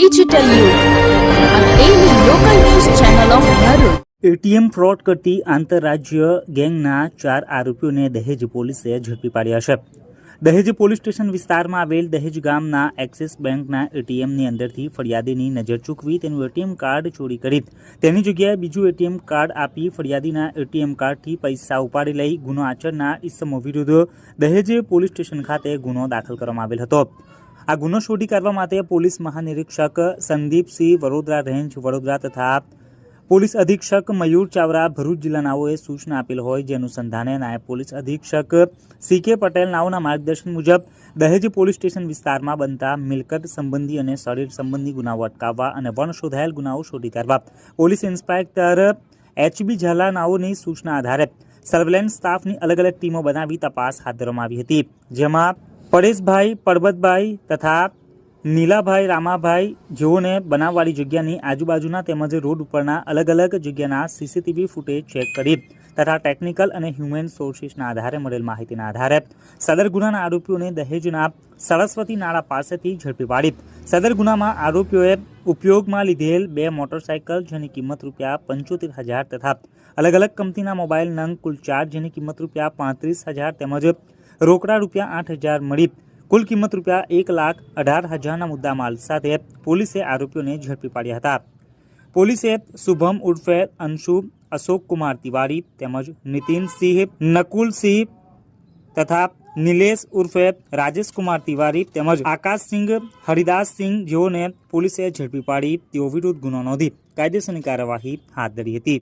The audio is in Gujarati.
ડિજિટલ યુગ Bharuch. એટીએમ ફ્રોડ કરતી આંતરરાજ્ય ગેંગના ચાર આરોપીઓને દહેજ પોલીસે ઝડપી પાડ્યા છે. દહેજ પોલીસ સ્ટેશન વિસ્તારમાં આવેલ દહેજ ગામના એક્સિસ બેંકના એટીએમની અંદરથી ફરિયાદીની નજર ચૂકવી તેનું એટીએમ કાર્ડ ચોરી કરી તેની જગ્યાએ બીજું એટીએમ કાર્ડ આપી ફરિયાદીના એટીએમ કાર્ડથી પૈસા ઉપાડી લઈ ગુનો આચરનાર ઇસમો વિરુદ્ધ દહેજ પોલીસ સ્ટેશન ખાતે ગુનો દાખલ કરવામાં આવેલ હતો. આ ગુનો શોધી કાઢવા માટે પોલીસ મહાનિરીક્ષક સંદીપસિંહ વડોદરા રેન્જ વડોદરા તથા પોલીસ અધિક્ષક મયુર ચાવરા ભરૂચ જિલ્લાનાઓએ સૂચના આપેલ હોય, જે અનુસંધાને નાયબ પોલીસ અધિક્ષક સી કે પટેલ નાઓના માર્ગદર્શન મુજબ દહેજ પોલીસ સ્ટેશન વિસ્તારમાં બનતા મિલકત સંબંધી અને શરીર સંબંધી ગુનાઓ અટકાવવા અને વણ શોધાયેલ ગુનાઓ શોધી કાઢવા police inspector H B Zala નાઓની સૂચના આધારે સર્વેલન્સ સ્ટાફની અલગ અલગ ટીમો બનાવી તપાસ હાથ ધરવામાં આવી હતી. જેમાં પરેશભાઈ, પરબતભાઈ તથા નીલાભાઈ, રામાભાઈ જેઓને બનાવવાળી જગ્યાની આજુબાજુના તેમજ રોડ ઉપરના અલગ અલગ જગ્યાના સીસીટીવી ફૂટેજ ચેક કરી તથા ટેકનિકલ અને હ્યુમન સોર્સિસના આધારે મળેલ માહિતીના આધારે સદર ગુનાના આરોપીઓને દહેજના સરસ્વતી નાળા પાસેથી ઝડપી પાડી. સદર ગુનામાં આરોપીઓએ ઉપયોગમાં લીધેલ બે મોટરસાયકલ જેની કિંમત રૂપિયા પંચોતેર હજાર તથા અલગ અલગ કંપનીના મોબાઈલ નંગ કુલ ચાર જેની કિંમત રૂપિયા પાંત્રીસ હજાર તેમજ રોકડા રૂપિયા આઠ હજાર મળી. કુલ કિંમત રૂપિયા એક લાખ અઢાર હજારના મુદ્દામાલ સાથે પોલીસે આરોપીઓને ઝડપી પાડ્યા હતા. પોલીસે શુભમ ઉર્ફે અંશુ, અશોક કુમાર તિવારી તેમજ નીતિનસિંહ નકુલસિંહ તથા નિલેશ ઉર્ફે રાજેશ કુમાર તિવારી તેમજ આકાશસિંહ હરિદાસસિંહ જેઓને પોલીસે ઝડપી પાડી તેઓ વિરુદ્ધ ગુનો નોંધી કાયદેસરની કાર્યવાહી હાથ ધરી હતી.